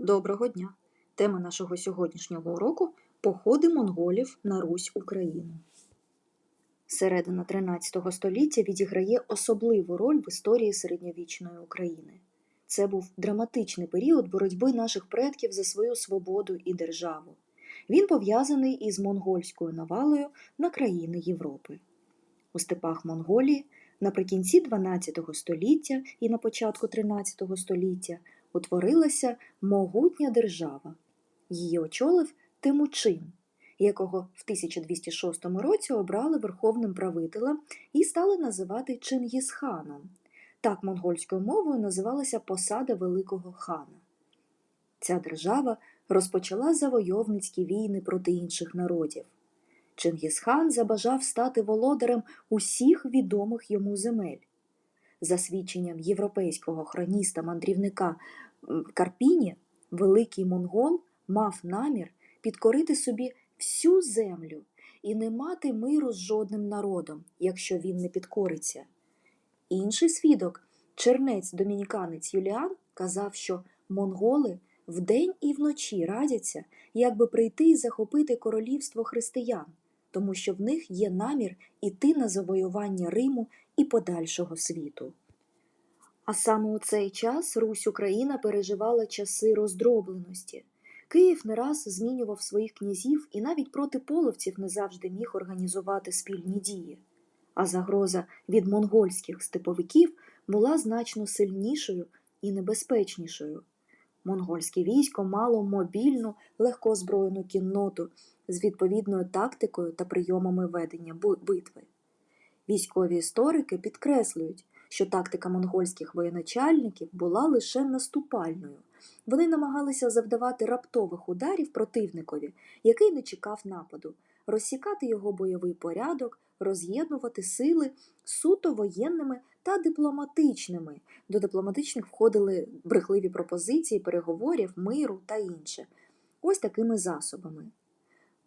Доброго дня! Тема нашого сьогоднішнього уроку походи монголів на Русь Україну. Середина 13 століття відіграє особливу роль в історії середньовічної України. Це був драматичний період боротьби наших предків за свою свободу і державу. Він пов'язаний із монгольською навалою на країни Європи. У степах Монголії наприкінці 12 століття і на початку 13 століття утворилася могутня держава. Її очолив Тимучин, якого в 1206 році обрали верховним правителем і стали називати Чингісханом. Так монгольською мовою називалася посада Великого хана. Ця держава розпочала завойовницькі війни проти інших народів. Чингісхан забажав стати володарем усіх відомих йому земель. За свідченням європейського хроніста-мандрівника Карпіні, великий монгол мав намір підкорити собі всю землю і не мати миру з жодним народом, якщо він не підкориться. Інший свідок, чернець домініканець Юліан, казав, що монголи вдень і вночі радяться, як би прийти і захопити королівство християн, тому що в них є намір іти на завоювання Риму і подальшого світу. А саме у цей час Русь Україна переживала часи роздробленості. Київ не раз змінював своїх князів і навіть проти половців не завжди міг організувати спільні дії. А загроза від монгольських степовиків була значно сильнішою і небезпечнішою. Монгольське військо мало мобільну, легкозброєну кінноту з відповідною тактикою та прийомами ведення битви. Військові історики підкреслюють, що тактика монгольських воєначальників була лише наступальною. Вони намагалися завдавати раптових ударів противникові, який не чекав нападу, розсікати його бойовий порядок, роз'єднувати сили суто воєнними та дипломатичними. До дипломатичних входили брехливі пропозиції, переговорів, миру та інше. Ось такими засобами.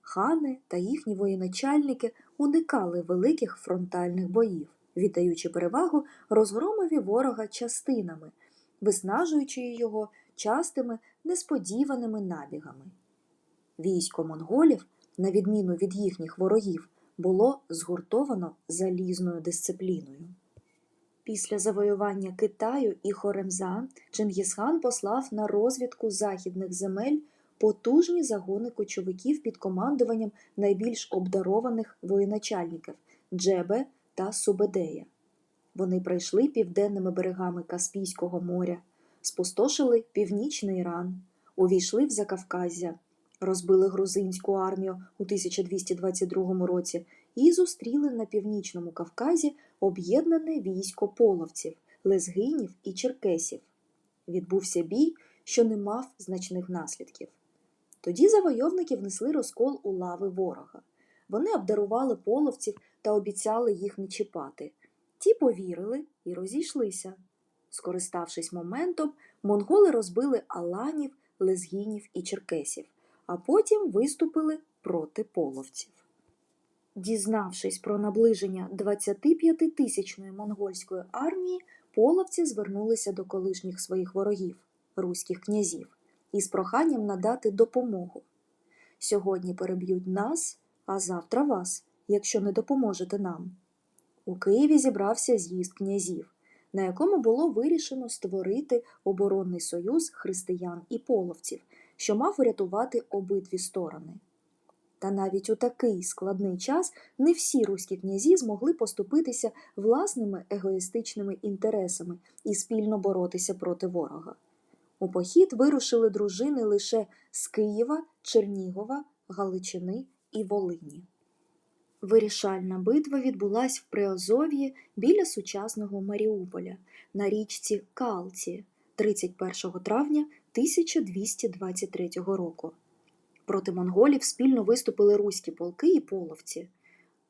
Хани та їхні воєначальники уникали великих фронтальних боїв віддаючи перевагу розгромові ворога частинами, виснажуючи його частими несподіваними набігами. Військо монголів, на відміну від їхніх ворогів, було згуртовано залізною дисципліною. Після завоювання Китаю і Хоремза Чингісхан послав на розвідку західних земель потужні загони кочовиків під командуванням найбільш обдарованих воєначальників Джебе та Субедея. Вони пройшли південними берегами Каспійського моря, спустошили північний Іран, увійшли в Закавказя, розбили грузинську армію у 1222 році і зустріли на північному Кавказі об'єднане військо половців, лезгинів і черкесів. Відбувся бій, що не мав значних наслідків. Тоді завойовники внесли розкол у лави ворога. Вони обдарували половців та обіцяли їх не чіпати. Ті повірили і розійшлися. Скориставшись моментом, монголи розбили аланів, лезгінів і черкесів, а потім виступили проти половців. Дізнавшись про наближення 25-тисячної монгольської армії, половці звернулися до колишніх своїх ворогів, руських князів, із проханням надати допомогу. Сьогодні переб'ють нас, а завтра вас якщо не допоможете нам. У Києві зібрався з'їзд князів, на якому було вирішено створити оборонний союз християн і половців, що мав врятувати обидві сторони. Та навіть у такий складний час не всі руські князі змогли поступитися власними егоїстичними інтересами і спільно боротися проти ворога. У похід вирушили дружини лише з Києва, Чернігова, Галичини і Волині. Вирішальна битва відбулась в Приозов'ї біля сучасного Маріуполя на річці Калці 31 травня 1223 року. Проти монголів спільно виступили руські полки і половці.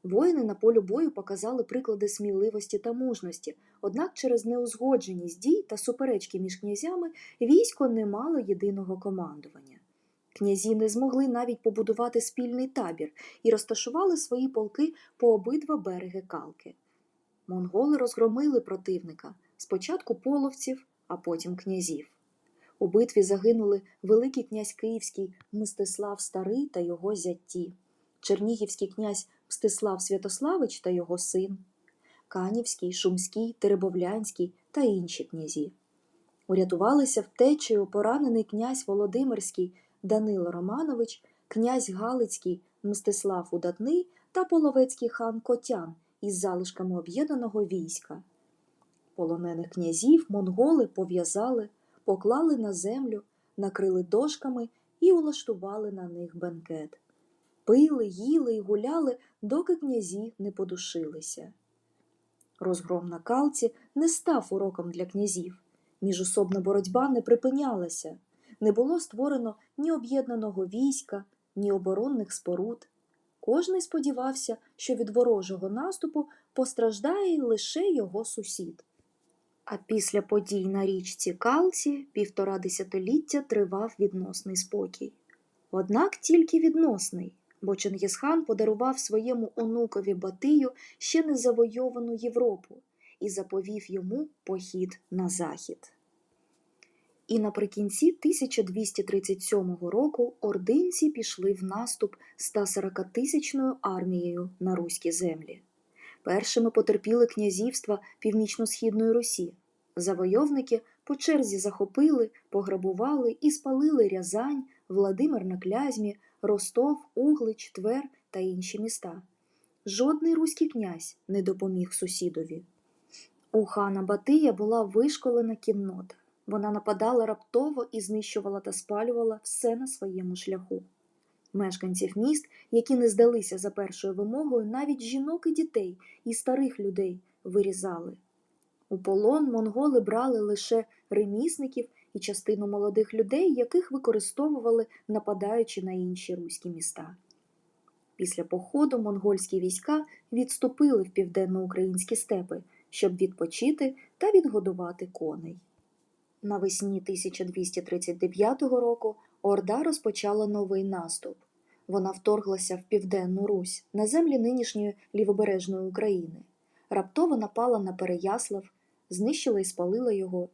Воїни на полю бою показали приклади сміливості та мужності, однак через неузгодженість дій та суперечки між князями військо не мало єдиного командування. Князі не змогли навіть побудувати спільний табір і розташували свої полки по обидва береги Калки. Монголи розгромили противника спочатку половців, а потім князів. У битві загинули Великий князь Київський Мстислав Старий та його зятті, Чернігівський князь Мстислав Святославич та його син, Канівський, Шумський, Теребовлянський та інші князі. Урятувалися втечею поранений князь Володимирський Данило Романович, князь Галицький Мстислав Удатний та половецький хан Котян із залишками об'єднаного війська. Полонених князів монголи пов'язали, поклали на землю, накрили дошками і улаштували на них бенкет. Пили, їли і гуляли, доки князі не подушилися. Розгром на калці не став уроком для князів. Міжособна боротьба не припинялася, не було створено ні об'єднаного війська, ні оборонних споруд. Кожний сподівався, що від ворожого наступу постраждає лише його сусід. А після подій на річці Калці півтора десятиліття тривав відносний спокій. Однак тільки відносний, бо Чингісхан подарував своєму онукові Батию ще не завойовану Європу і заповів йому похід на захід. І наприкінці 1237 року ординці пішли в наступ 140-тисячною армією на руські землі. Першими потерпіли князівства Північно-Східної Русі. Завойовники по черзі захопили, пограбували і спалили Рязань, Владимир на Клязьмі, Ростов, Углич, Твер та інші міста. Жодний руський князь не допоміг сусідові. У хана Батия була вишколена кіннота. Вона нападала раптово і знищувала та спалювала все на своєму шляху. Мешканців міст, які не здалися за першою вимогою, навіть жінок і дітей і старих людей вирізали. У полон монголи брали лише ремісників і частину молодих людей, яких використовували, нападаючи на інші руські міста. Після походу монгольські війська відступили в південноукраїнські степи, щоб відпочити та відгодувати коней. Навесні 1239 року Орда розпочала новий наступ. Вона вторглася в Південну Русь на землі нинішньої лівобережної України. Раптово напала на Переяслав, знищила і спалила його.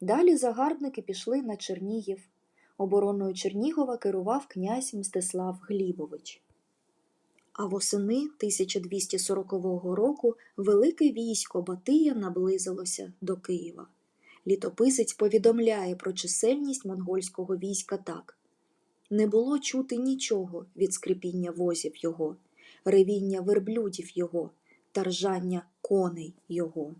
Далі загарбники пішли на Чернігів. Обороною Чернігова керував князь Мстислав Глібович. А восени 1240 року велике військо Батия наблизилося до Києва. Літописець повідомляє про чисельність монгольського війська так не було чути нічого від скрипіння возів його, ревіння верблюдів його та ржання коней його.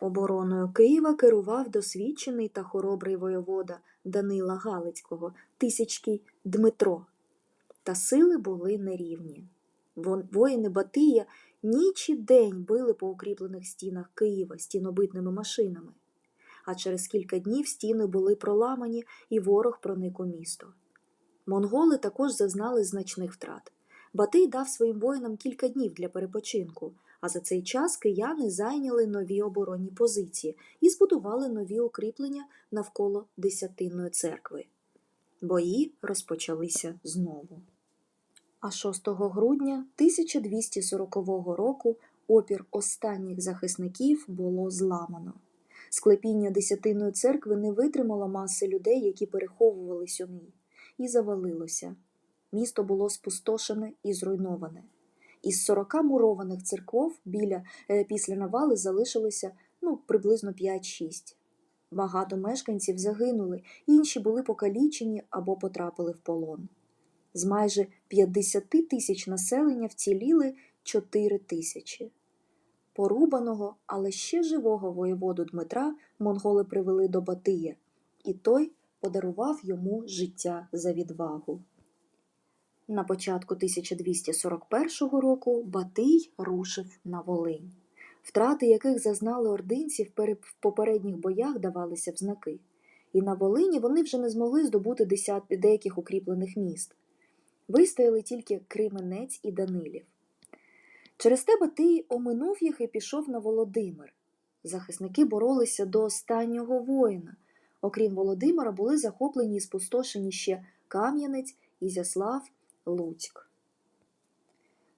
Обороною Києва керував досвідчений та хоробрий воєвода Данила Галицького, тисячки Дмитро. Та сили були нерівні. Воїни Батия ніч і день били по укріплених стінах Києва стінобитними машинами а через кілька днів стіни були проламані і ворог проник у місто. Монголи також зазнали значних втрат. Батий дав своїм воїнам кілька днів для перепочинку, а за цей час кияни зайняли нові оборонні позиції і збудували нові укріплення навколо Десятинної церкви. Бої розпочалися знову. А 6 грудня 1240 року опір останніх захисників було зламано. Склепіння Десятинної церкви не витримало маси людей, які переховувались у ній, і завалилося. Місто було спустошене і зруйноване. Із сорока мурованих церков біля е, після навали залишилося ну, приблизно 5-6. Багато мешканців загинули, інші були покалічені або потрапили в полон. З майже 50 тисяч населення вціліли 4 тисячі. Порубаного, але ще живого воєводу Дмитра монголи привели до Батия, і той подарував йому життя за відвагу. На початку 1241 року Батий рушив на Волинь, втрати яких зазнали ординці в попередніх боях давалися в знаки. І на Волині вони вже не змогли здобути деяких укріплених міст. Вистояли тільки Кременець і Данилів. Через те Батий оминув їх і пішов на Володимир. Захисники боролися до останнього воїна. Окрім Володимира, були захоплені і спустошені ще Кам'янець, Ізяслав, Луцьк.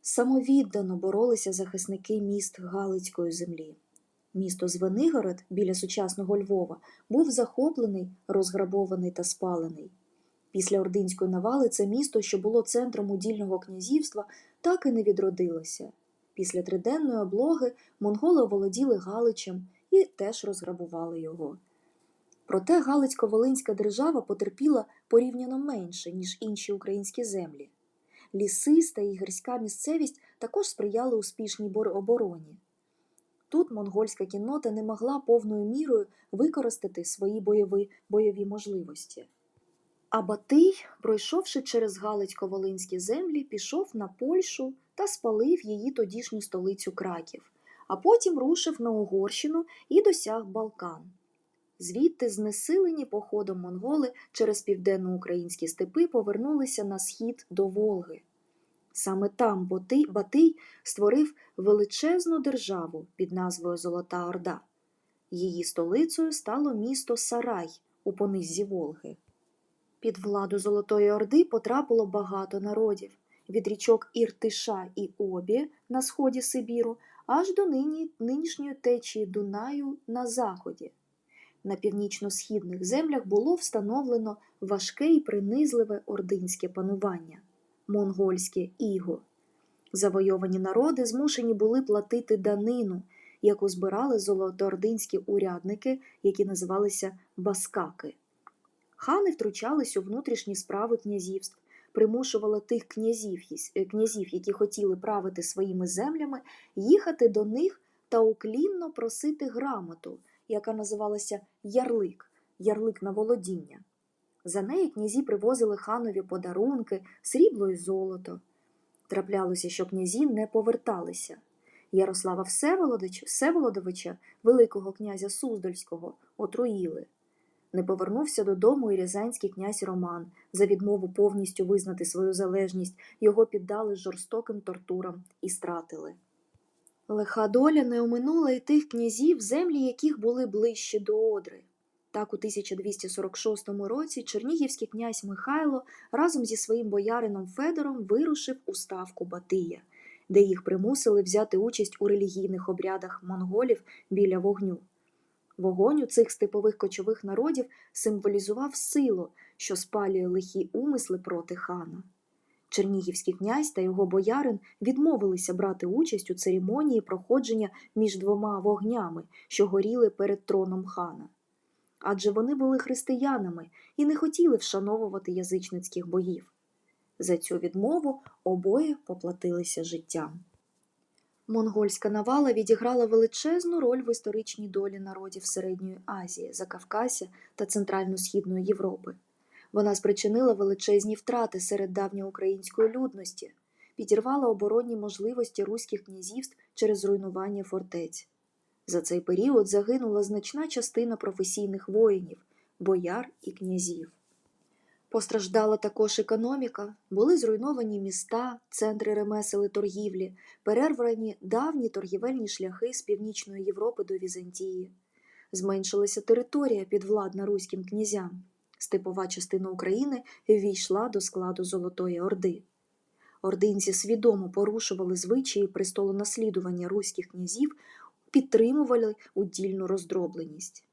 Самовіддано боролися захисники міст Галицької землі. Місто Звенигород біля сучасного Львова був захоплений, розграбований та спалений. Після ординської навали це місто, що було центром удільного князівства, так і не відродилося. Після триденної облоги монголи оволоділи Галичем і теж розграбували його. Проте Галицько-Волинська держава потерпіла порівняно менше, ніж інші українські землі. Лісиста і гірська місцевість також сприяли успішній обороні. Тут монгольська кіннота не могла повною мірою використати свої бойові, бойові можливості. А Батий, пройшовши через Галицько-Волинські землі, пішов на Польщу та спалив її тодішню столицю Краків, а потім рушив на Угорщину і досяг Балкан. Звідти, знесилені походом монголи через південноукраїнські степи повернулися на схід до Волги. Саме там Батий, Батий створив величезну державу під назвою Золота Орда. Її столицею стало місто Сарай у понизі Волги. Під владу Золотої Орди потрапило багато народів від річок Іртиша і Обі на сході Сибіру аж до нині, нинішньої течії Дунаю на заході. На північно-східних землях було встановлено важке і принизливе ординське панування монгольське іго. Завойовані народи змушені були платити данину, яку збирали золотоординські урядники, які називалися баскаки. Хани втручались у внутрішні справи князівств, примушували тих князів, е, князів, які хотіли правити своїми землями, їхати до них та уклінно просити грамоту, яка називалася ярлик, ярлик на володіння. За неї князі привозили ханові подарунки, срібло і золото. Траплялося, що князі не поверталися. Ярослава Всеволодовича, великого князя Суздальського, отруїли. Не повернувся додому і рязанський князь Роман. За відмову повністю визнати свою залежність його піддали жорстоким тортурам і стратили. Лиха доля не оминула й тих князів, землі яких були ближче до Одри. Так, у 1246 році чернігівський князь Михайло разом зі своїм боярином Федором вирушив у ставку Батия, де їх примусили взяти участь у релігійних обрядах монголів біля вогню. Вогонь у цих степових кочових народів символізував силу, що спалює лихі умисли проти хана. Чернігівський князь та його боярин відмовилися брати участь у церемонії проходження між двома вогнями, що горіли перед троном хана. Адже вони були християнами і не хотіли вшановувати язичницьких богів. За цю відмову обоє поплатилися життям. Монгольська навала відіграла величезну роль в історичній долі народів Середньої Азії, Закавкася та Центрально-Східної Європи. Вона спричинила величезні втрати серед давньоукраїнської людності, підірвала оборонні можливості руських князівств через зруйнування фортець. За цей період загинула значна частина професійних воїнів, бояр і князів. Постраждала також економіка, були зруйновані міста, центри ремесел і торгівлі, перервані давні торгівельні шляхи з Північної Європи до Візантії. Зменшилася територія підвладна руським князям. Степова частина України ввійшла до складу Золотої Орди. Ординці свідомо порушували звичаї престолонаслідування руських князів, підтримували удільну роздробленість.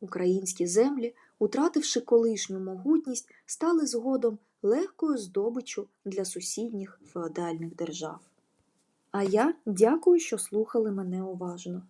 Українські землі, утративши колишню могутність, стали згодом легкою здобиччю для сусідніх феодальних держав. А я дякую, що слухали мене уважно.